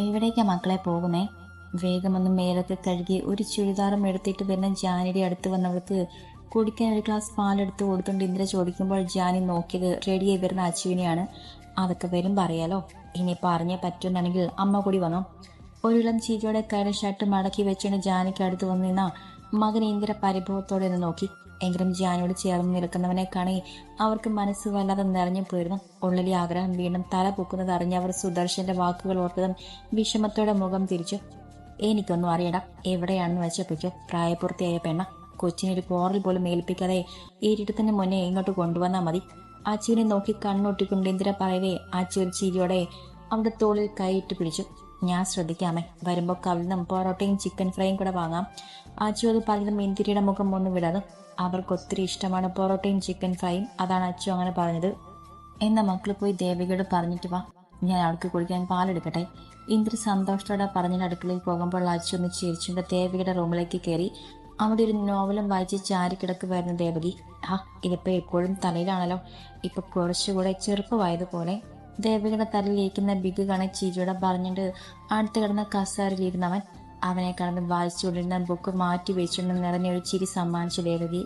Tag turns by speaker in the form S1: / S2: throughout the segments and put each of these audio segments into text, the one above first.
S1: എവിടേക്കാ മക്കളെ പോകുന്നേ? വേഗമൊന്നും മേലൊക്കെ കഴുകി ഒരു ചുരിദാറും എടുത്തിട്ട് വരുന്ന ജാനിയുടെ അടുത്ത് വന്നവൾക്ക് കുടിക്കാൻ ഒരു ഗ്ലാസ് പാലെടുത്ത് കൊടുത്തുകൊണ്ട് ഇന്ദ്ര ചോദിക്കുമ്പോൾ ജാനി നോക്കിയത് റെഡിയായി വരുന്ന അച്ചുവിനെയാണ് അതൊക്കെ വരും പറയാലോ. ഇനി പറഞ്ഞേ പറ്റുന്നുണ്ടെങ്കിൽ അമ്മ കൂടി വന്നോ. ഒരു ഇളം ചീരിയോടെ കയറി ഷർട്ട് മടക്കി വെച്ചുകൊണ്ട് ജാനിക്ക് അടുത്ത് വന്നു നിന്ന മകൻ ഇന്ദ്ര പരിഭവത്തോടെ നോക്കി. എങ്കിലും ജിയാനോട് ചേർന്ന് നിൽക്കുന്നവനെ കാണി അവർക്ക് മനസ്സ് വല്ലാതെ നിറഞ്ഞു പോയിരുന്നു. ഉള്ളിലെ ആഗ്രഹം വീണ്ടും തല പൊക്കുന്നത് അറിഞ്ഞ് അവർ സുദർശന്റെ വാക്കുകൾ ഓർത്തതും വിഷമത്തോടെ മുഖം തിരിച്ചു. എനിക്കൊന്നും അറിയണ്ട. എവിടെയാണെന്ന് വെച്ചപ്പിച്ചു പ്രായപൂർത്തിയായ പെണ്ണ. കൊച്ചിനൊരു പോറൽ പോലും ഏൽപ്പിക്കാതെ ഈരിടത്തിന് മുന്നേ ഇങ്ങോട്ട് കൊണ്ടുവന്നാൽ മതി. അച്ചുവിനെ നോക്കി കണ്ണൊട്ടിക്കൊണ്ട് ഇന്ദിര പറയവേ? അച്ചു ഒരു ചിരിയോടെ അവളുടെ തോളിൽ കൈയിട്ട് പിടിച്ചു. ഞാൻ ശ്രദ്ധിക്കാമേ. വരുമ്പോൾ കവിളിനും പൊറോട്ടയും ചിക്കൻ ഫ്രൈയും കൂടെ വാങ്ങാം. അച്ചു അത് പലതും ഇന്ദിരയുടെ മുഖം ഒന്ന് വിടർന്നു. അവർക്ക് ഒത്തിരി ഇഷ്ടമാണ് പൊറോട്ടയും ചിക്കൻ ഫ്രൈയും അതാണ് അച്ചു അങ്ങനെ പറഞ്ഞത്. എന്നാ മക്കൾ പോയി ദേവികയോട് പറഞ്ഞിട്ട് വാ. ഞാൻ അവൾക്ക് കുടിക്കാൻ പാലെടുക്കട്ടെ. ഇന്ദ്ര സന്തോഷത്തോടെ പറഞ്ഞ അടുക്കളയിൽ പോകുമ്പോൾ അച്ചു ഒന്ന് ചിരിച്ചുകൊണ്ട് ദേവികയുടെ റൂമിലേക്ക് കയറി. അവിടെ ഒരു നോവലും വായിച്ച് ചാരിക്കിടക്കുമായിരുന്നു ദേവകി. ആ ഇതിപ്പോൾ എപ്പോഴും തലയിലാണല്ലോ. ഇപ്പൊ കുറച്ചുകൂടെ ചെറുപ്പമായതുപോലെ ദേവികയുടെ തലയിലിരിക്കുന്ന ബിഗ് കണ ചിരിയോടെ പറഞ്ഞിട്ട് അടുത്ത് കിടന്ന കസാറിലിരുന്നവൻ അവനെ കടന്ന് വായിച്ചുകൊണ്ടിരുന്ന ബുക്ക് മാറ്റി വെച്ചുകൊണ്ട് നിറഞ്ഞ ഒരു ചിരി സമ്മാനിച്ചു ദേവകി.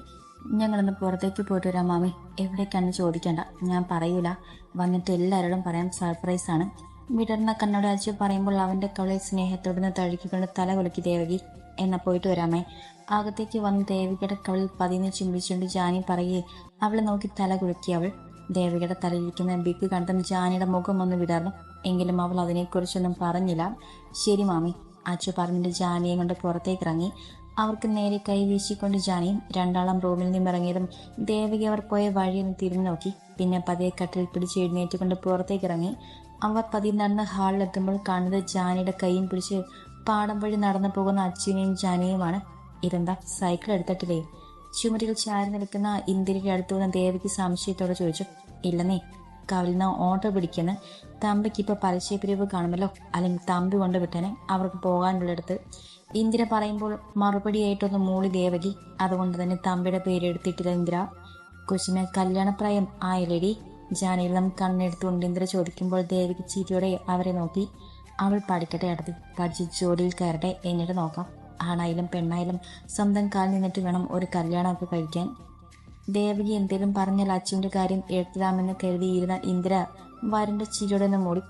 S1: ഞങ്ങളൊന്ന് പുറത്തേക്ക് പോയിട്ട് വരാം മാമി. എവിടേക്കാണെന്ന് ചോദിക്കണ്ട. ഞാൻ പറയൂല. വന്നിട്ട് എല്ലാവരോടും പറയാൻ സർപ്രൈസ് ആണ്. വിടർന്ന കണ്ണോട് അച്ഛൻ പറയുമ്പോൾ അവന്റെ കവളിൽ സ്നേഹത്തോടുന്ന് തഴുകിക്കൊണ്ട് തല കുലുക്കി ദേവകി. എന്നാ പോയിട്ട് വരാമേ. അകത്തേക്ക് വന്ന് ദേവികയുടെ കവളിൽ പതിന്ന് ചുംബിച്ചുകൊണ്ട് ജാനി പറയേ അവളെ നോക്കി തല കുലുക്കി അവൾ. ദേവികയുടെ തലയിരിക്കുന്ന ബിഗ് കണ്ടെന്ന് ജാനിയുടെ മുഖം ഒന്ന് വിടർന്നു. എങ്കിലും അവൾ അതിനെക്കുറിച്ചൊന്നും പറഞ്ഞില്ല. ശരി മാമി. അച്ചു പറഞ്ഞിട്ട് ജാനിയെ കൊണ്ട് പുറത്തേക്ക് ഇറങ്ങി അവർക്ക് നേരെ കൈ വീശിക്കൊണ്ട് ജാനിയും രണ്ടാളം റൂമിൽ നിന്നും ഇറങ്ങിയതും ദേവിക അവർ പോയ വഴിയൊന്ന് തിരിഞ്ഞു നോക്കി. പിന്നെ പതിയെ കട്ടിൽ പിടിച്ച് എഴുന്നേറ്റുകൊണ്ട് പുറത്തേക്ക് ഇറങ്ങി അവർ പതിയെ നടന്ന് ഹാളിലെത്തുമ്പോൾ കാണുന്നത് ജാനിയുടെ കൈയും പിടിച്ച് പാടം വഴി നടന്നു പോകുന്ന അച്ഛനെയും ജാനിയുമാണ് ഇതെന്താ? സൈക്കിൾ എടുത്തിട്ടില്ലേ? ചുമരിൽ ചാരി നിൽക്കുന്ന ഇന്ദിരയുടെ അടുത്തു വന്ന ദേവിക്ക് സംശയത്തോടെ ചോദിച്ചു ഇല്ലെന്നേ കവിൽ നിന്ന് ഓട്ടോ പിടിക്കുന്ന തമ്പിക്ക് ഇപ്പോൾ പരസ്യപ്പിരിവ് കാണുമല്ലോ? അല്ലെങ്കിൽ തമ്പി കൊണ്ട് വിട്ടനെ അവർക്ക് പോകാനുള്ളിടത്ത് ഇന്ദിര പറയുമ്പോൾ മറുപടിയായിട്ടൊന്ന് മൂളി ദേവകി അതുകൊണ്ട് തന്നെ തമ്പിയുടെ പേരെടുത്തിട്ടില്ല ഇന്ദിര. കൊച്ചിന് കല്യാണപ്രായം ആയില്ലേടി? ജാനിയിളം കണ്ണെടുത്തുകൊണ്ട് ഇന്ദിര ചോദിക്കുമ്പോൾ ദേവകി ചിരിയോടെ അവരെ നോക്കി. അവൾ പഠിക്കട്ടെ അടുത്ത്. പഠിച്ച് ജോലിയിൽ കയറട്ടെ എന്നിട്ട് നോക്കാം. ആണായാലും പെണ്ണായാലും സ്വന്തം കാലിൽ നിന്നിട്ട് വേണം ഒരു കല്യാണമൊക്കെ കഴിക്കാൻ. ദേവകി എന്തേലും പറഞ്ഞാൽ അച്ഛന്റെ കാര്യം എഴുതാമെന്ന് കരുതിയിരുന്ന ഇന്ദ്ര വരന്റെ ചിരിയോടെ ഒന്ന് മൂടി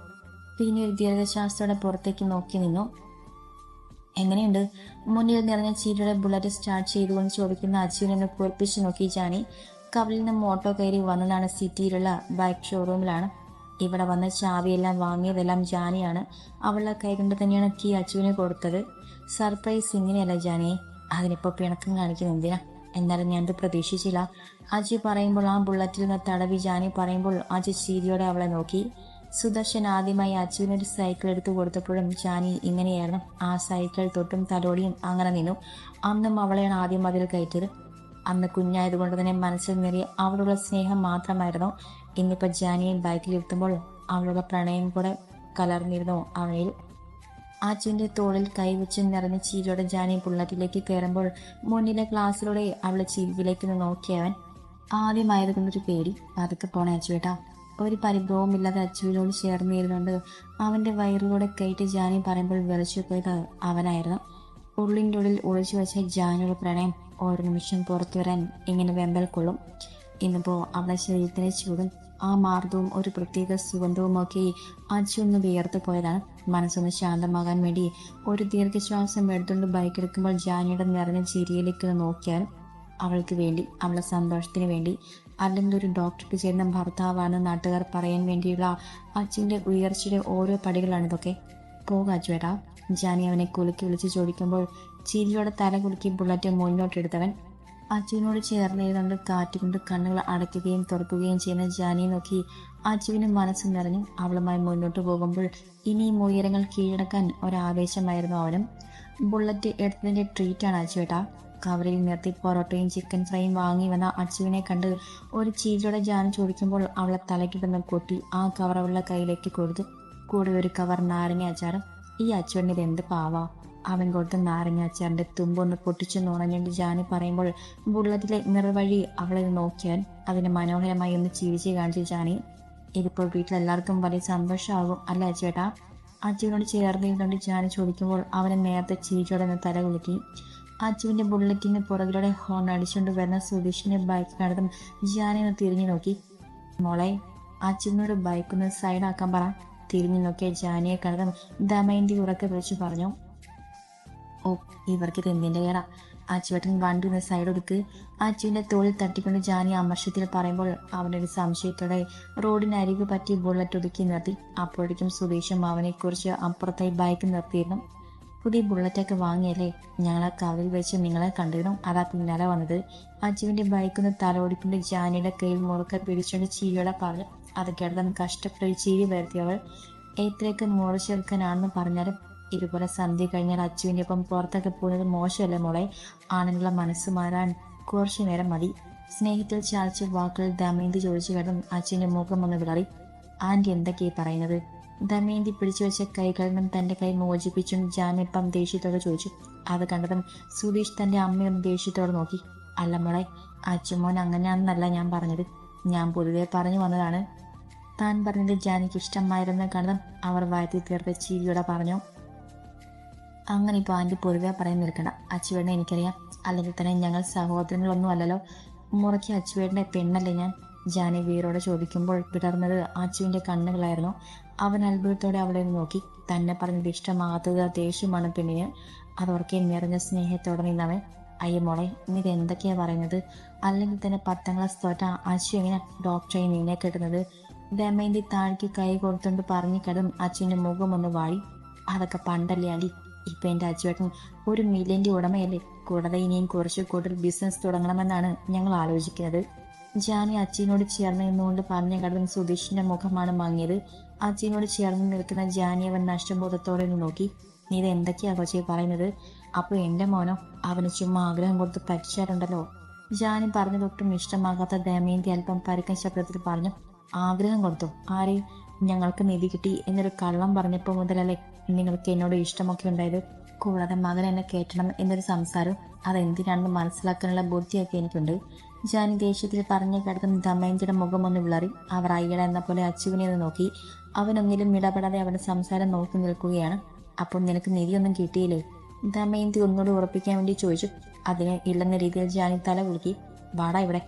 S1: പിന്നെ ഒരു ദീർഘശ്വാസത്തോടെ പുറത്തേക്ക് നോക്കി നിന്നു. എങ്ങനെയുണ്ട്? മുന്നിൽ നിറഞ്ഞ ചിരിയുടെ ബുള്ളറ്റ് സ്റ്റാർട്ട് ചെയ്തുകൊണ്ട് ചോദിക്കുന്ന അച്ഛനെ കുറിപ്പിച്ച് നോക്കി ജാനി. കവലിൽ നിന്നും ഓട്ടോ കയറി വന്നതാണ് സിറ്റിയിലുള്ള ബൈക്ക് ഷോറൂമിലാണ്. ഇവിടെ വന്ന ചാവിയെല്ലാം വാങ്ങിയതെല്ലാം ജാനിയാണ്. അവളുടെ കൈകൊണ്ട് തന്നെയാണ് കീ അച്ചുവിന് കൊടുത്തത്. സർപ്രൈസ് ഇങ്ങനെയല്ല ജാനിയെ. അതിനിപ്പോൾ പിണക്കം കാണിക്കുന്ന എന്തിനാ? എന്നാലും ഞാനത് പ്രതീക്ഷിച്ചില്ല. അജി പറയുമ്പോൾ ആ ബുള്ളറ്റിൽ നിന്ന് തടവി ജാനി പറയുമ്പോൾ അജി ചീരിയോടെ അവളെ നോക്കി. സുദർശൻ ആദ്യമായി അച്ചുവിനൊരു സൈക്കിൾ എടുത്തു കൊടുത്തപ്പോഴും ജാനി ഇങ്ങനെയായിരുന്നു. ആ സൈക്കിൾ തൊട്ടും തലോടിയും അങ്ങനെ നിന്നു. അന്നും അവളെയാണ് ആദ്യം അതിൽ കയറ്റിയത്. അന്ന് കുഞ്ഞായതുകൊണ്ട് തന്നെ മനസ്സിൽ നേറിയ അവളുടെ സ്നേഹം മാത്രമായിരുന്നു. ഇന്നിപ്പോൾ ജാനിയെ ബൈക്കിൽ എത്തുമ്പോൾ അവളുടെ പ്രണയം കൂടെ കലർന്നിരുന്നു അവനിൽ. അച്ഛന്റെ തോളിൽ കൈവച്ച് നിറഞ്ഞ ചീരിയോടെ ജാനി ബുള്ളറ്റിലേക്ക് കയറുമ്പോൾ മുന്നിലെ ഗ്ലാസ്സിലൂടെ അവളെ ചീവിലേക്ക് നോക്കിയവൻ ആദ്യമായതുകൊണ്ടൊരു പേടി. പതുക്കെ പോണേ അച്ചുവേട്ടാ ഒരു പരിഭവമില്ലാതെ അച്ചുവിനോട് ചേർന്ന് ഇരുന്നുകൊണ്ട് അവന്റെ വയറിലൂടെ കയറ്റി ജാനി പറയുമ്പോൾ വിറച്ചു പോയത് അവനായിരുന്നു. ഉള്ളിന്റെ ഉള്ളിൽ ഒളിച്ചു വെച്ച ജാനിയുടെ പ്രണയം ഓരോ നിമിഷം പുറത്തു വരാൻ ഇങ്ങനെ വെമ്പൽ കൊള്ളും. ഇന്നിപ്പോ അവളുടെ ശരീരത്തിലെ ചൂടും ആ മാർദ്ദവും ഒരു പ്രത്യേക സുഗന്ധവുമൊക്കെ അച്ചൊന്ന് വിയർത്ത് പോയതാണ്. മനസ്സൊന്ന് ശാന്തമാകാൻ വേണ്ടി ഒരു ദീർഘശ്വാസം എടുത്തുകൊണ്ട് ബൈക്ക് എടുക്കുമ്പോൾ ജാനിയുടെ നിറഞ്ഞ ചിരിയിലേക്ക് നോക്കിയാൽ അവൾക്ക് വേണ്ടി അവളുടെ സന്തോഷത്തിന് വേണ്ടി അല്ലെങ്കിൽ ഒരു ഡോക്ടർക്ക് ചേരുന്ന ഭർത്താവാണ് നാട്ടുകാർ പറയാൻ വേണ്ടിയുള്ള അച്ഛന്റെ ഉയർച്ചയുടെ ഓരോ പടികളാണിതൊക്കെ പോകാ ചേട്ടാ ജാനി അവനെ കുലുക്കി വിളിച്ച് ചോദിക്കുമ്പോൾ ചിരിയോടെ തല കുലുക്കി ബുള്ളറ്റ് മുന്നോട്ടെടുത്തവൻ അച്ചുവിനോട് ചേർന്നിരുന്നുകൊണ്ട് കാറ്റുകൊണ്ട് കണ്ണുകൾ അടയ്ക്കുകയും തുറക്കുകയും ചെയ്യുന്ന ജാനിയെ നോക്കി അച്ചുവിന് മനസ്സ് നിറഞ്ഞു. അവളുമായി മുന്നോട്ട് പോകുമ്പോൾ ഇനിയും ഉയരങ്ങൾ കീഴടക്കാൻ ഒരാവേശമായിരുന്നു അവനും. ബുള്ളറ്റ് എടുത്തതിന്റെ ട്രീറ്റാണ് അച്ചുവേട്ടാ കവറിൽ നിർത്തി പൊറോട്ടയും ചിക്കൻ ഫ്രൈയും വാങ്ങി വന്ന അച്ചുവിനെ കണ്ട് ഒരു ചീരിയോടെ ജാനി ചോദിക്കുമ്പോൾ അവളെ തലക്കിടുന്ന കൊട്ടി ആ കവർ അവളുടെ കയ്യിലേക്ക് കൊടുത്തു. കൂടെ ഒരു കവർ നാരങ്ങ അച്ചാറും. ഈ അച്ചുവിന്റെ എന്ത് പാവാ? അവൻ കൊടുത്ത നാരങ്ങ അച്ചാറിന്റെ തുമ്പൊന്ന് പൊട്ടിച്ചു നുണഞ്ഞുകൊണ്ട് ജാനി പറയുമ്പോൾ ബുള്ളറ്റിലെ നിറവഴി അവളെ നോക്കിയാൽ അതിനെ മനോഹരമായി ഒന്ന് ചിരിച്ച് കാണിച്ചു ജാനി. ഇതിപ്പോൾ വീട്ടിലെല്ലാവർക്കും വലിയ സന്തോഷമാകും അല്ല ചേട്ടാ? അച്ചുവിനോട് ചേർന്ന് ഇരുന്നുകൊണ്ട് ജാനി ചോദിക്കുമ്പോൾ അവനെ നേരത്തെ ചീച്ചോടെ നിന്ന് തല കുലുക്കി. അച്ചുവിന്റെ ബുള്ളറ്റിന് പുറകിലൂടെ ഹോൺ അടിച്ചുകൊണ്ട് വരുന്ന സുധീഷിന്റെ ബൈക്ക് കണ്ടതും ജാനി ഒന്ന് തിരിഞ്ഞു നോക്കി. മോളെ അച്ഛനോട് ബൈക്കൊന്ന് സൈഡാക്കാൻ പറ. തിരിഞ്ഞു നോക്കിയ ജാനിയെ കണ്ടതും ദമയന്തി ഉറക്കെ വിളിച്ചു പറഞ്ഞു. ഓ ഇവർക്ക് എന്തിന്റെ കേടാ അച്ചുവേട്ടൻ വണ്ടി ഒന്ന് സൈഡ് എടുക്ക് അച്ചുവിന്റെ തോളിൽ തട്ടിക്കൊണ്ട് ജാനി അമർഷത്തിൽ പറയുമ്പോൾ അവനൊരു സംശയത്തോടെ റോഡിനരികു പറ്റി ബുള്ളറ്റ് ഒതുക്കി നിർത്തി. അപ്പോഴേക്കും സുധീഷും അവനെക്കുറിച്ച് അപ്പുറത്തായി ബൈക്ക് നിർത്തിയിരുന്നു. പുതിയ ബുള്ളറ്റൊക്കെ വാങ്ങിയല്ലേ? ഞങ്ങളെ കവലിൽ വെച്ച് നിങ്ങളെ കണ്ടിരുന്നു. അതാ പിന്നാലെ വന്നത്. അച്ചുവിന്റെ ബൈക്കൊന്ന് തലോടിക്കൊണ്ട് ജാനിയുടെ കയ്യിൽ മുറുക്കെ പിടിച്ചുകൊണ്ട് ചീരിയോടെ പറഞ്ഞു. അത് കേട്ടതും കഷ്ടപ്പെട്ട് ചീരി വരുത്തിയവൾ. എത്രയൊക്കെ മുറിച്ചെടുക്കാനാണെന്ന് പറഞ്ഞാലും ഇതുപോലെ സന്ധ്യ കഴിഞ്ഞാൽ അച്ചുവിന്റെ ഒപ്പം പുറത്തൊക്കെ പോകുന്നത് മോശമല്ല മോളെ? ആണുങ്ങളുടെ മനസ്സ് മാറാൻ കുറച്ചു നേരം മതി. സ്നേഹത്തിൽ ചാലിച്ച വാക്കുകൾ ദമയന്തി ചോദിച്ചു കേട്ടും അച്ഛന്റെ മുഖം ഒന്ന് വിളറി. ആന്റി എന്തൊക്കെയായി പറയുന്നത്? ദമയന്തി പിടിച്ചു വെച്ച കൈകളിലും തന്റെ കൈ മോചിപ്പിച്ചും ജാമ്യപ്പം ദേഷ്യത്തോടെ ചോദിച്ചു. അത് കണ്ടതും സുധീഷ് തന്റെ അമ്മയും ദേഷ്യത്തോടെ നോക്കി. അല്ല മോളെ അച്ഛമോൻ അങ്ങനെയാണെന്നല്ല ഞാൻ പറഞ്ഞത്. ഞാൻ പൊതുവെ പറഞ്ഞു വന്നതാണ്. താൻ പറഞ്ഞത് ജാനിക്ക് ഇഷ്ടമായിരുന്ന കണ്ടതും അവർ വായത്തി തീർത്ത ചീരിയോടെ പറഞ്ഞു. അങ്ങനെ ഇപ്പോൾ ആന്റി പൊതുവെ പറയാൻ നിൽക്കണ്ട അച്ചുവേട്ടനെ എനിക്കറിയാം. അല്ലെങ്കിൽ തന്നെ ഞങ്ങൾ സഹോദരങ്ങളൊന്നും അല്ലല്ലോ മുറയ്ക്ക് അച്ചുവേട്ടന്റെ പെണ്ണല്ലേ ഞാൻ? ജാനി വീരോടെ ചോദിക്കുമ്പോൾ വിടർന്നത് അച്ചുവിന്റെ കണ്ണുകളായിരുന്നു. അവൻ അത്ഭുതത്തോടെ അവളെ നോക്കി. തന്നെ പറഞ്ഞത് ഇഷ്ടമാകാത്തത് ദേഷ്യമാണ് പെണ്ണിന്. അതോർക്കെ നിറഞ്ഞ സ്നേഹത്തോടെ നിന്നവൻ. അയ്യ മോളെ നീ എന്തൊക്കെയാ പറയുന്നത്? അല്ലെങ്കിൽ തന്നെ പത്താം ക്ലാസ് തോറ്റ അച്ചു എങ്ങനെ ഡോക്ടറെ നിന്നെ കെട്ടുന്നത്? ദമയന്തി താഴ്ക്ക് കൈ കൊടുത്തുകൊണ്ട് പറഞ്ഞു കിടന്നും അച്ഛന്റെ മുഖം ഒന്ന് വാഴി അതൊക്കെ പണ്ടല്ലേ ആന്റി? ഇപ്പൊ എന്റെ അച്ചുവേട്ടൻ ഒരു മില്യന്റെ ഉടമയല്ലേ? കൂടാതെ ഇനിയും കുറച്ച് കൂടുതൽ ബിസിനസ് തുടങ്ങണമെന്നാണ് ഞങ്ങൾ ആലോചിക്കുന്നത്. ജാനി അച്ഛനോട് ചേർന്ന് നിന്നുകൊണ്ട് പറഞ്ഞ കടലും സുധീഷിന്റെ മുഖമാണ് മങ്ങിയത്. അച്ഛനോട് ചേർന്ന് നിൽക്കുന്ന ജാനി അവൻ നഷ്ടബോധത്തോടെ നോക്കി. നീ ഇത് എന്തൊക്കെയാ കൊച്ചി പറയുന്നത്? അപ്പോൾ എന്റെ മോനോ? അവന് ചുമ്മാ ആഗ്രഹം കൊടുത്ത് പറ്റിച്ചാറുണ്ടല്ലോ ജാനി പറഞ്ഞതൊട്ടും ഇഷ്ടമാകാത്ത ദമയന്തി അല്പം പരുക്കൻ ശബ്ദത്തിൽ പറഞ്ഞു ആഗ്രഹം കൊടുത്തു? ആരെ? ഞങ്ങൾക്ക് നിധി കിട്ടി എന്നൊരു കള്ളം പറഞ്ഞപ്പോൾ മുതലല്ലേ നിങ്ങൾക്ക് എന്നോട് ഇഷ്ടമൊക്കെ ഉണ്ടായത് കൂടാതെ മകൻ എന്നെ കേട്ടണം എന്നൊരു സംസാരം അതെന്തിനാണെന്ന് മനസ്സിലാക്കാനുള്ള ബുദ്ധിയൊക്കെ എനിക്കുണ്ട്. ജാനി ദേഷ്യത്തിൽ പറഞ്ഞു കിടക്കുന്ന ദമയന്തിയുടെ മുഖം ഒന്ന് വിളറി അവർ അയ്യട എന്ന പോലെ അച്ചുവിനെ ഒന്ന് നോക്കി. അവനൊന്നിലും ഇടപെടാതെ അവരുടെ സംസാരം നോക്കി നിൽക്കുകയാണ്. അപ്പോൾ നിനക്ക് നിധിയൊന്നും കിട്ടിയില്ലേ? ദമയന്തി ഒന്നുകൂടി ഉറപ്പിക്കാൻ വേണ്ടി ചോദിച്ചു. അതിന് ഇല്ലെന്ന രീതിയിൽ ജാനി തല കുലുക്കി. വാടാ ഇവിടെ.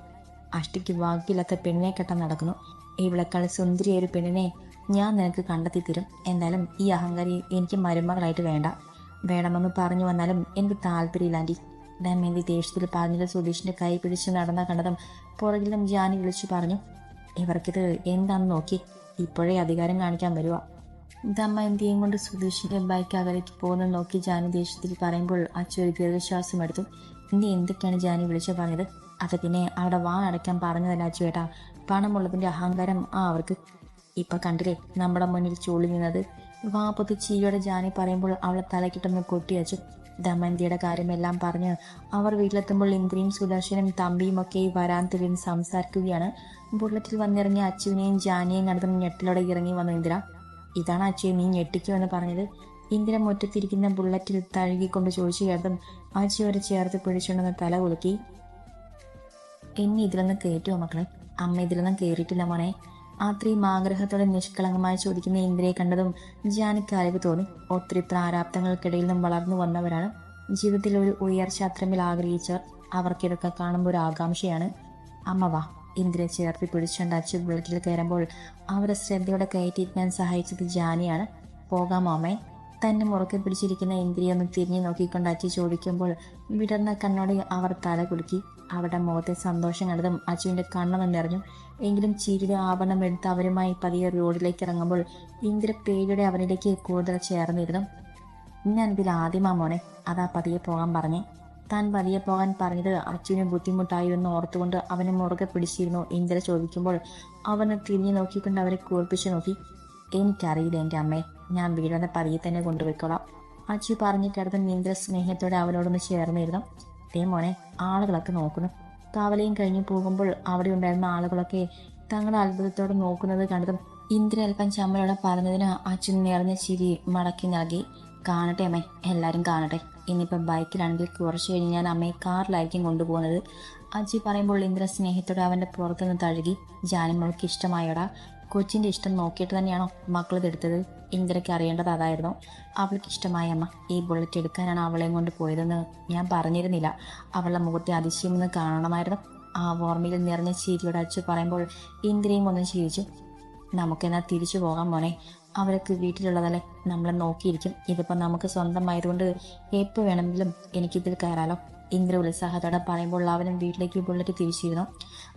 S1: അഷ്ടിക്ക് വാക്കില്ലാത്ത പെണ്ണിനെ കെട്ടാൻ നടക്കുന്നു. ഇവളെക്കാൾ സുന്ദരിയായ ഒരു പെണ്ണിനെ ഞാൻ നിനക്ക് കണ്ടെത്തി തരും എന്തായാലും ഈ അഹങ്കാരി എനിക്ക് മരുമകളായിട്ട് വേണ്ട. വേണമെന്ന് പറഞ്ഞു വന്നാലും എനിക്ക് താല്പര്യമില്ല ആന്റി ദമയന്തി ദേഷ്യത്തിൽ പറഞ്ഞില്ല സുധീഷിന്റെ കൈ പിടിച്ച് നടന്ന കണ്ടതും പുറകിലും ജാനി വിളിച്ചു പറഞ്ഞു ഇവർക്കിത് എന്താണെന്ന് നോക്കി. ഇപ്പോഴേ അധികാരം കാണിക്കാൻ വരുക ദമയന്തിയും കൊണ്ട് സുധീഷിന്റെ ബൈക്ക് അകലേക്ക് പോകുന്നത് നോക്കി ജാനി ദേഷ്യത്തിൽ പറയുമ്പോൾ അച്ഛൻ ഒരു ദീർഘശ്വാസം എടുത്തു. ഇനി എന്തൊക്കെയാണ് ജാനി വിളിച്ചു പറഞ്ഞത്? അത് പിന്നെ അവിടെ വാ അടയ്ക്കാൻ പറഞ്ഞതല്ല അച്ചു ഏട്ടാ. പണമുള്ളതിന്റെ അഹങ്കാരം ആ അവർക്ക്. ഇപ്പൊ കണ്ടില്ലേ നമ്മുടെ മുന്നിൽ ചൂളി നിന്നത്? വാപ്പത്ത് ചീയുടെ ജാനി പറയുമ്പോൾ അവളെ തലക്കിട്ടൊന്ന് കൊട്ടിയച്ചു ദമന്തിയുടെ കാര്യമെല്ലാം പറഞ്ഞ് അവർ വീട്ടിലെത്തുമ്പോൾ ഇന്ദ്രിയും സുദർശനും തമ്പിയും ഒക്കെ വരാൻ തിരിഞ്ഞ് സംസാരിക്കുകയാണ്. ബുള്ളറ്റിൽ വന്നിറങ്ങിയ അച്ചുവിനെയും ജാനിയെയും കണ്ടതും ഞെട്ടിലൂടെ ഇറങ്ങി വന്നു ഇന്ദിര. ഇതാണ് അച്ചു നീ ഞെട്ടിക്കുമെന്ന് പറഞ്ഞത്. ഇന്ദിര മുറ്റത്തിരിക്കുന്ന ബുള്ളറ്റിൽ തഴുകിക്കൊണ്ട് ചോദിച്ചു കേട്ടതും അച്ചു അവരെ ചേർത്ത് പിടിച്ചുകൊണ്ടെന്ന് തല കുലുക്കി. എന്നെ ഇതിലൊന്നും കയറ്റുമോ മക്കളെ? അമ്മ ഇതിലൊന്നും കയറിയിട്ടില്ല മോനെ. അത്രയും ആഗ്രഹത്തോടെ നിഷ്കളങ്കമായി ചോദിക്കുന്ന ഇന്ദ്രയെ കണ്ടതും ജാനയ്ക്ക് അറിവ് തോന്നി. ഒത്തിരി പ്രാരാബ്ദങ്ങൾക്കിടയിൽ നിന്നും വളർന്നു വന്നവരാണ്. ജീവിതത്തിൽ ഒരു ഉയർച്ച അത്രമേൽ ആഗ്രഹിച്ചവർ അവർക്കിതൊക്കെ കാണുമ്പോൾ ഒരു ആകാംക്ഷയാണ്. അമ്മ വാ ഇന്ദ്രയെ ചേർത്ത് പിടിച്ചുകൊണ്ട് അച്ഛൻ ബുള്ളറ്റിൽ കയറുമ്പോൾ അവരെ ശ്രദ്ധയോടെ കയറ്റിയിരിക്കാൻ സഹായിച്ചത് ജാനിയാണ് പോകാമോ അമ്മേ തന്നെ മുറക്കെ പിടിച്ചിരിക്കുന്ന ഇന്ദ്രിയ ഒന്ന് തിരിഞ്ഞു നോക്കിക്കൊണ്ട് അച്ചു ചോദിക്കുമ്പോൾ വിടർന്ന കണ്ണോടെ അവർ തല കുലുക്കി. അവരുടെ മുഖത്തെ സന്തോഷം കണ്ടതും അച്ചുവിന്റെ കണ്ണെന്ന് നിറഞ്ഞു. എങ്കിലും ചിരിയുടെ ആവരണം എടുത്ത് അവരുമായി പതിയെ റോഡിലേക്ക് ഇറങ്ങുമ്പോൾ ഇന്ദ്ര പേടിയുടെ അവനിലേക്ക് കൂടുതൽ ചേർന്നിരുന്നു. ഞാൻ ഇതിൽ ആദ്യമാ മോനെ അതാ പതിയെ പോകാൻ പറഞ്ഞു. താൻ പതിയെ പോകാൻ പറഞ്ഞത് അച്ചുവിന് ബുദ്ധിമുട്ടായി എന്ന് ഓർത്തുകൊണ്ട് അവനെ മുറുകെ പിടിച്ചിരുന്നു ഇന്ദ്ര ചോദിക്കുമ്പോൾ. അവനെ തിരിഞ്ഞു നോക്കിക്കൊണ്ട് അവരെ കൂർപ്പിച്ചു നോക്കി. എനിക്കറിയില്ല എന്റെ അമ്മയെ ഞാൻ വീടിന്റെ പതിയെ തന്നെ കൊണ്ടുപോയിക്കോളാം. അച്ചു പറഞ്ഞു കിടന്ന് നീന്തൽ സ്നേഹത്തോടെ അവരോടൊന്ന് ചേർന്നിരുന്നു. ദേ മോനെ ആളുകളൊക്കെ നോക്കുന്നു. കാവലയും കഴിഞ്ഞു പോകുമ്പോൾ അവിടെ ഉണ്ടായിരുന്ന ആളുകളൊക്കെ തങ്ങളുടെ അത്ഭുതത്തോടെ നോക്കുന്നത് കണ്ടതും ഇന്ദ്ര അല്പം ചമ്മലോടെ പറഞ്ഞതിന് അച്ഛൻ നിറഞ്ഞ ചിരി മടക്കി നൽകി. കാണട്ടെ അമ്മേ എല്ലാവരും കാണട്ടെ. ഇനിയിപ്പം ബൈക്കിലാണെങ്കിൽ കുറച്ച് കഴിഞ്ഞ് ഞാൻ അമ്മയെ കാറിലായിരിക്കും കൊണ്ടുപോകുന്നത്. അജി പറയുമ്പോൾ ഇന്ദ്ര സ്നേഹത്തോടെ അവന്റെ പുറത്തുനിന്ന് തഴുകി. ജാനിമോൾക്ക് ഇഷ്ടമായോടാ. കൊച്ചിന്റെ ഇഷ്ടം നോക്കിയിട്ട് തന്നെയാണ് മക്കൾ ഇതെടുത്തത് ഇന്ദിരയ്ക്ക് അറിയേണ്ടത് അതായിരുന്നു. അവൾക്ക് ഇഷ്ടമായ അമ്മ. ഈ ബുള്ളറ്റ് എടുക്കാനാണ് അവളെയും കൊണ്ട് പോയതെന്ന് ഞാൻ പറഞ്ഞിരുന്നില്ല. അവളുടെ മുഖത്തെ അതിശയം ഒന്ന് കാണണമായിരുന്നു. ആ ഓർമ്മയിൽ നിറഞ്ഞ ചിരിയോടെ അടിച്ചു പറയുമ്പോൾ ഇന്ദിരയും ഒന്ന് ചിരിച്ചു. നമുക്കെന്നാൽ തിരിച്ചു പോകാം മോനെ. അവരൊക്കെ വീട്ടിലുള്ളതല്ലേ. നമ്മളെ നോക്കിയിരിക്കും. ഇതിപ്പോൾ നമുക്ക് സ്വന്തമായതുകൊണ്ട് എപ്പോൾ വേണമെങ്കിലും എനിക്കിതിൽ കയറാലോ. ഇന്ദ്ര ഉത്സാഹത്തോടെ പറയുമ്പോൾ അവനും വീട്ടിലേക്ക് ബുള്ളറ്റ് തിരിച്ചിരുന്നു.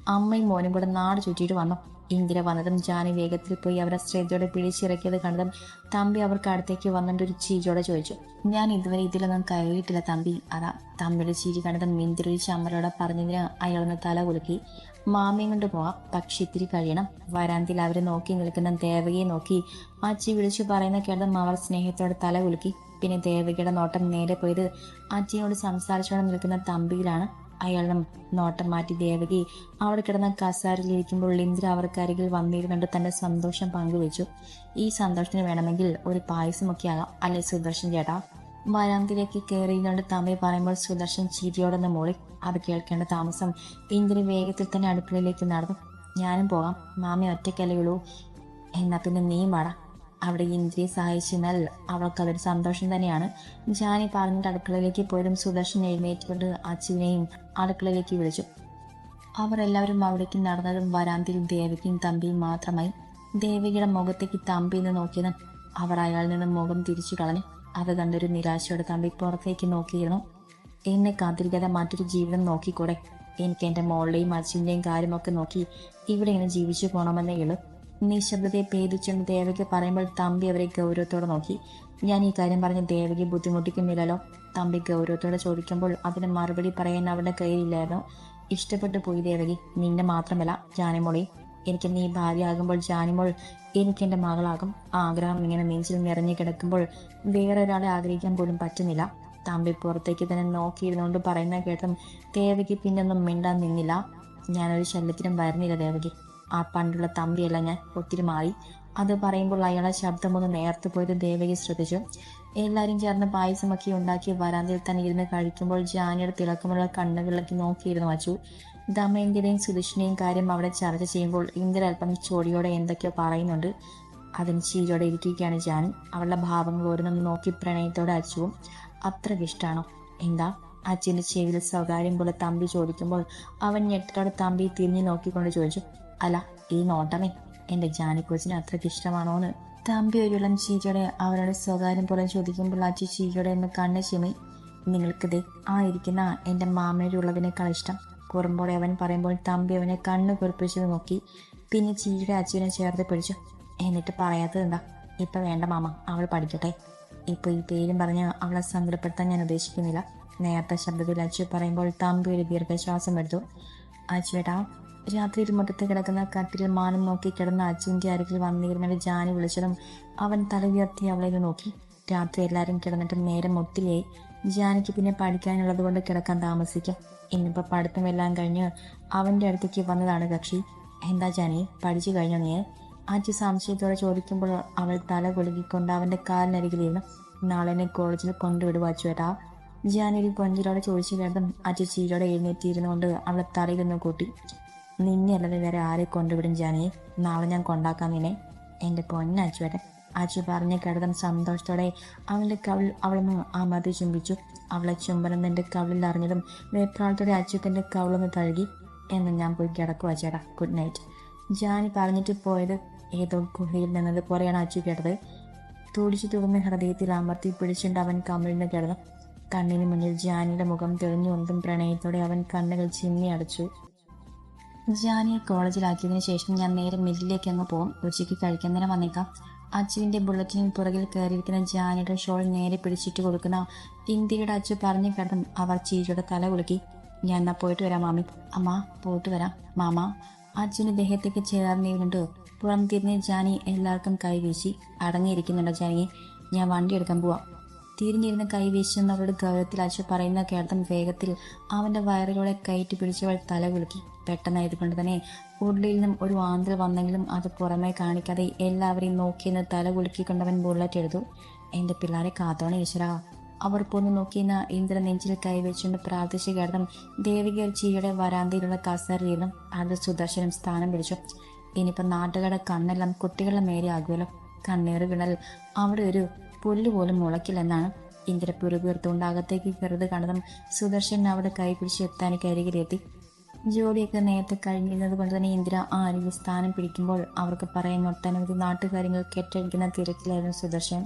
S1: അമ്മയും മോനും കൂടെ നാട് ചുറ്റിയിട്ട് വന്നു. ഇന്ദിര വന്നതും ജാനി വേഗത്തിൽ പോയി അവരെ ശ്രദ്ധയോടെ പിടിച്ചിറക്കിയത് കണ്ടതും തമ്പി അവർക്ക് അടുത്തേക്ക് വന്നിട്ട് ഒരു ചീരിയോടെ ചോദിച്ചു ഞാൻ ഇതുവരെ ഇതിലൊന്നും കയറിയിട്ടില്ല തമ്പി. അതാ തമ്പിയുടെ ചിരി കണ്ടതും ഇന്ദിര ഒരു ചമ്മലോടെ പറഞ്ഞതിന് അയാളൊന്ന് തല കുലുക്കി മാമയും കൊണ്ട് പോവാം പക്ഷെ ഇത്തിരി കഴിയണം. വരാന്തിൽ അവരെ നോക്കി നിൽക്കുന്ന ദേവകയെ നോക്കി അച്ചി വിളിച്ചു പറയുന്ന കേട്ടതും അവർ സ്നേഹത്തോടെ തല കുലുക്കി. പിന്നെ ദേവകയുടെ നോട്ടം നേരെ പോയത് അച്ചിയോട് സംസാരിച്ചോടെ നിൽക്കുന്ന തമ്പിയിലാണ്. അയാളും നോട്ടം മാറ്റി ദേവകി അവിടെ കിടന്ന കസാരിലിരിക്കുമ്പോൾ ഇന്ദ്ര അവർക്ക് അരികിൽ വന്നിരുന്നുണ്ട് തന്റെ സന്തോഷം പങ്കുവെച്ചു. ഈ സന്തോഷത്തിന് വേണമെങ്കിൽ ഒരു പായസമൊക്കെ ആകാം. അല്ലെ സുദർശൻ ചേട്ടാ? വരാന്തിലേക്ക് കയറിയിരുന്നുകൊണ്ട് തമ്മിൽ പറയുമ്പോൾ സുദർശൻ ചിരിയോടൊന്ന് മോളി. അത് കേൾക്കേണ്ട താമസം ഇന്ദ്ര വേഗത്തിൽ തന്നെ അടുക്കളയിലേക്ക് നടന്നു. ഞാനും പോകാം. മാമി ഒറ്റയ്ക്കല്ലേ ഉള്ളൂ. എന്നാ പിന്നെ നീ വാടാ. അവിടെ ഇന്ദ്രിയെ സഹായിച്ചെന്നാൽ അവൾക്കതൊരു സന്തോഷം തന്നെയാണ്. ജാനി പറഞ്ഞിട്ട് അടുക്കളയിലേക്ക് പോയതും സുദർശൻ എഴുന്നേറ്റുകൊണ്ട് അച്ചുവിനെയും അടുക്കളയിലേക്ക് വിളിച്ചു. അവർ എല്ലാവരും അവിടേക്ക് നടന്നതും വരാന്തിൽ ദേവകിയും തമ്പിയും മാത്രമായി. ദേവികയുടെ മുഖത്തേക്ക് തമ്പി എന്ന് നോക്കിയത് അവർ അയാളിൽ നിന്ന് മുഖം തിരിച്ചു കളഞ്ഞു. അത് കണ്ടൊരു നിരാശയോടെ തമ്പി പുറത്തേക്ക് നോക്കിയിരുന്നു. എന്നെ കാത്തിരിക്കാതെ മറ്റൊരു ജീവിതം നോക്കിക്കൂടെ? എനിക്ക് എന്റെ മോളുടെയും അച്ഛന്റെയും കാര്യമൊക്കെ നോക്കി ഇവിടെ ഇങ്ങനെ ജീവിച്ചു പോകണമെന്നേ ഉള്ളൂ. നിശബ്ദതയെ പേടിച്ചുകൊണ്ട് ദേവകി പറയുമ്പോൾ തമ്പി അവരെ ഗൗരവത്തോടെ നോക്കി. ഞാൻ ഈ കാര്യം പറഞ്ഞ് ദേവകി ബുദ്ധിമുട്ടിക്കുന്നില്ലല്ലോ? തമ്പി ഗൗരവത്തോടെ ചോദിക്കുമ്പോൾ അതിന് മറുപടി പറയാൻ അവരുടെ കയ്യിലില്ലായിരുന്നു. ഇഷ്ടപ്പെട്ടു പോയി ദേവകി. നിന്നെ മാത്രമല്ല ജാനിമോളി. എനിക്ക് നീ ഭാര്യയാകുമ്പോൾ ജാനിമോൾ എനിക്ക് എന്റെ മകളാകും. ആഗ്രഹം ഇങ്ങനെ നെഞ്ചിൽ നിറഞ്ഞു കിടക്കുമ്പോൾ വേറെ ഒരാളെ ആഗ്രഹിക്കാൻ പോലും പറ്റുന്നില്ല. തമ്പി പുറത്തേക്ക് തന്നെ നോക്കിയിരുന്നുകൊണ്ട് പറയുന്ന കേട്ടും ദേവകി പിന്നൊന്നും മിണ്ടാൻ നിന്നില്ല. ഞാനൊരു ശല്യത്തിനും വരുന്നില്ല ദേവകി. ആ പണ്ടുള്ള തമ്പിയല്ല ഞാൻ ഒത്തിരി മാറി. അത് പറയുമ്പോൾ അയാളെ ശബ്ദമൊന്ന് നേർത്തു പോയത് ദേവകി ശ്രദ്ധിച്ചു. എല്ലാവരും ചേർന്ന് പായസമൊക്കെ ഉണ്ടാക്കി വരാന്തയിൽ തന്നെ ഇരുന്ന് കഴിക്കുമ്പോൾ ജാനിയുടെ തിളക്കമുള്ള കണ്ണുകളിലേക്ക് നോക്കിയിരുന്നു വച്ചു ദമയന്തിയുടെയും സുധിഷിന്റെയും കാര്യം അവിടെ ചർച്ച ചെയ്യുമ്പോൾ ഇന്ദിര അല്പം ചോടിയോടെ എന്തൊക്കെയോ പറയുന്നുണ്ട്. അതിന് ചീരോടെ ഇരിക്കുകയാണ് ജാനി. അവളുടെ ഭാവങ്ങൾ ഓരോന്നും നോക്കി പ്രണയത്തോടെ അച്ചുവും അത്രയ്ക്ക് ഇഷ്ടമാണോ എന്താ? അച്ഛന്റെ ചെവിയിൽ സ്വകാര്യം പോലെ തമ്പി ചോദിക്കുമ്പോൾ അവൻ ഞെട്ടോടെ തമ്പി തിരിഞ്ഞു നോക്കിക്കൊണ്ട് ചോദിച്ചു. അല്ല ഈ നോട്ടമേ എന്റെ ജാനിക്കോച്ചിന് അത്രയ്ക്ക് ഇഷ്ടമാണോന്ന്. തമ്പി ഒരുളം ചീച്ചയുടെ അവരുടെ സ്വകാര്യം പോലെ ചോദിക്കുമ്പോൾ അച്ചി ചീച്ചയുടെ എന്ന് കണ്ണ ചിമി നിങ്ങൾക്കിത് ആ ഇരിക്കുന്ന എന്റെ മാമയുടെ ഉള്ളതിനേക്കാൾ ഇഷ്ടം. കുറുമ്പോടെ അവൻ പറയുമ്പോൾ തമ്പി അവനെ കണ്ണ് കുറിപ്പിച്ചത് നോക്കി. പിന്നെ ചീച്ചയുടെ അച്ഛനെ ചേർത്ത് പിടിച്ചു. എന്നിട്ട് പറയാത്തത് എന്താ? ഇപ്പം വേണ്ട മാമ അവൾ പഠിക്കട്ടെ. ഇപ്പോൾ ഈ പേരും പറഞ്ഞ് അവളെ സങ്കടപ്പെടുത്താൻ ഞാൻ ഉദ്ദേശിക്കുന്നില്ല. നേരത്തെ ശബ്ദത്തിൽ അച്ചു പറയുമ്പോൾ തമ്പി ഒരു ദീർഘശ്വാസം എടുത്തു. അച്ചുവേട്ടാ രാത്രി ഇരുമുറ്റത്ത് കിടക്കുന്ന കട്ടിലിൽ മാനം നോക്കി കിടന്ന അച്ഛന്റെ അരികിൽ വന്നിരുന്നവരെ ജാനി വിളിച്ചതും അവൻ തല ഉയർത്തി അവളെ നോക്കി. രാത്രി എല്ലാവരും കിടന്നിട്ട് നേരം ഒത്തിരിയായി. ജാനിക്ക് പിന്നെ പഠിക്കാനുള്ളത് കൊണ്ട് കിടക്കാൻ താമസിക്കാം. ഇന്നിപ്പോൾ പഠിത്തമെല്ലാം കഴിഞ്ഞ് അവന്റെ അടുത്തേക്ക് വന്നതാണ് കക്ഷി. എന്താ ജാനി പഠിച്ചു കഴിഞ്ഞോ നീ? അച്ഛൻ സംശയത്തോടെ ചോദിക്കുമ്പോൾ അവൾ തല കുലുക്കിക്കൊണ്ട് അവന്റെ കാലിനരികിലിരുന്നു നാളെ കോളേജിൽ ചേട്ടാ. ജാനി ജാനൊരു കൊഞ്ചിലോടെ ചോദിച്ചു കേട്ടതും അച്ചു ചീരോടെ എഴുന്നേറ്റിരുന്നുകൊണ്ട് അവളെ തലയിലൊന്ന് കൂട്ടി. നിന്നെ അല്ലാതെ വേറെ ആരെ കൊണ്ടുവിടും ജാനേ? നാളെ ഞാൻ കൊണ്ടാക്കാം നിന്നെ. എന്റെ പൊന്നച്ചുവേട്ടൻ അച്ചു പറഞ്ഞ കിടതം സന്തോഷത്തോടെ അവളുടെ കവിൾ അവളൊന്ന് അമർത്തി ചുംബിച്ചു. അവളെ ചുംബനം എന്റെ കവിളിൽ അറിഞ്ഞതും വേപ്രാളത്തോടെ അച്ചുത്തന്റെ കവിളൊന്ന് തഴുകി. എന്ന് ഞാൻ പോയി കിടക്കുക ചേട്ടാ. ഗുഡ് നൈറ്റ് ജാനി പറഞ്ഞിട്ട് പോയത് ഏതോ ഗുഹയിൽ നിന്നത് പോലെയാണ് അച്ചു കേട്ടത്. തുടിച്ചു തുറന്ന ഹൃദയത്തിൽ അമർത്തി പിടിച്ചുകൊണ്ട് അവൻ കമിഴ്ന്ന് കിടന്നു. കണ്ണിന് മുന്നിൽ ജാനിയുടെ മുഖം തെളിഞ്ഞു കൊണ്ടും പ്രണയത്തോടെ അവൻ കണ്ണുകൾ ചിമ്മി അടച്ചു. ജാനിയെ കോളേജിലാക്കിയതിനു ശേഷം ഞാൻ നേരെ മില്ലിലേക്ക് അങ്ങ് പോകും ഉച്ചയ്ക്ക് കഴിക്കുന്നതിന് വന്നേക്കാം. അച്ചുവിന്റെ ബുള്ളറ്റിന് പുറകിൽ കയറിയിരിക്കുന്ന ജാനിയുടെ ഷോൾ നേരെ പിടിച്ചിട്ട് കൊടുക്കുന്ന ഇന്ത്യയുടെ അച്ചു പറഞ്ഞു കിടന്നും അവർ ചീരിയുടെ തല കുലുക്കി. ഞാൻ എന്നാ പോയിട്ട് വരാം മാമി. അമ്മ പോയിട്ട് വരാം. മാമ. അച്ഛന് ദേഹത്തേക്ക് ചേർന്നിരുന്നുണ്ട് പുറം തിരിഞ്ഞ് ജാനി എല്ലാവർക്കും കൈവീശി അടങ്ങിയിരിക്കുന്നുണ്ട് ജാനിയെ. ഞാൻ വണ്ടി എടുക്കാൻ പോവാം. തിരിഞ്ഞിരുന്ന് കൈവീശുന്ന അവളുടെ ഗൗരവത്തിൽ അച്ഛൻ പറയുന്ന കേട്ടൻ വേഗത്തിൽ അവന്റെ വയറിലൂടെ കയറ്റി പിടിച്ചവൾ തല കുലുക്കി. പെട്ടെന്നായതുകൊണ്ട് തന്നെ ഉള്ളിൽ നിന്നും ഒരു ആന്തൽ വന്നെങ്കിലും അത് പുറമേ കാണിക്കാതെ എല്ലാവരെയും നോക്കിയെന്ന് തല കുലുക്കിക്കൊണ്ടവൻ ബുള്ളറ്റ് എടുത്തു. എന്റെ പിള്ളേരെ കാത്തോണേ ഈശ്വര. അവർ പോന്നു നോക്കിയെന്ന ഇന്ദ്ര നെഞ്ചിൽ കൈവച്ചുകൊണ്ട് പ്രാർത്ഥിച്ച കേട്ടതും ദേവിക ചീയുടെ വരാന്തയിലുള്ള കസേരയിലും അത് സുദർശനം സ്ഥാനം പിടിച്ചു. ഇനിയിപ്പോൾ നാട്ടുകാരുടെ കണ്ണെല്ലാം കുട്ടികളുടെ മേലെ ആകുമല്ലോ. കണ്ണീർ വിണൽ അവിടെ ഒരു പുല്ല് പോലും മുളയ്ക്കില്ലെന്നാണ് ഇന്ദ്രപ്പുരി പിറുപീർത്തുകൊണ്ട് അകത്തേക്ക് കയറുത് കണ്ടതും സുദർശൻ അവിടെ കൈ പിടിച്ച് എത്താനിക്ക് അരികിലെത്തി. ജോലിയൊക്കെ നേരത്തെ കഴിഞ്ഞിരുന്നത് കൊണ്ട് തന്നെ ഇന്ദിര ആരോഗ്യ സ്ഥാനം പിടിക്കുമ്പോൾ അവർക്ക് പറയാൻ ഒട്ടനവധി നാട്ടുകാര്യങ്ങൾ കെട്ടഴിക്കുന്ന തിരക്കിലായിരുന്നു സുദർശൻ.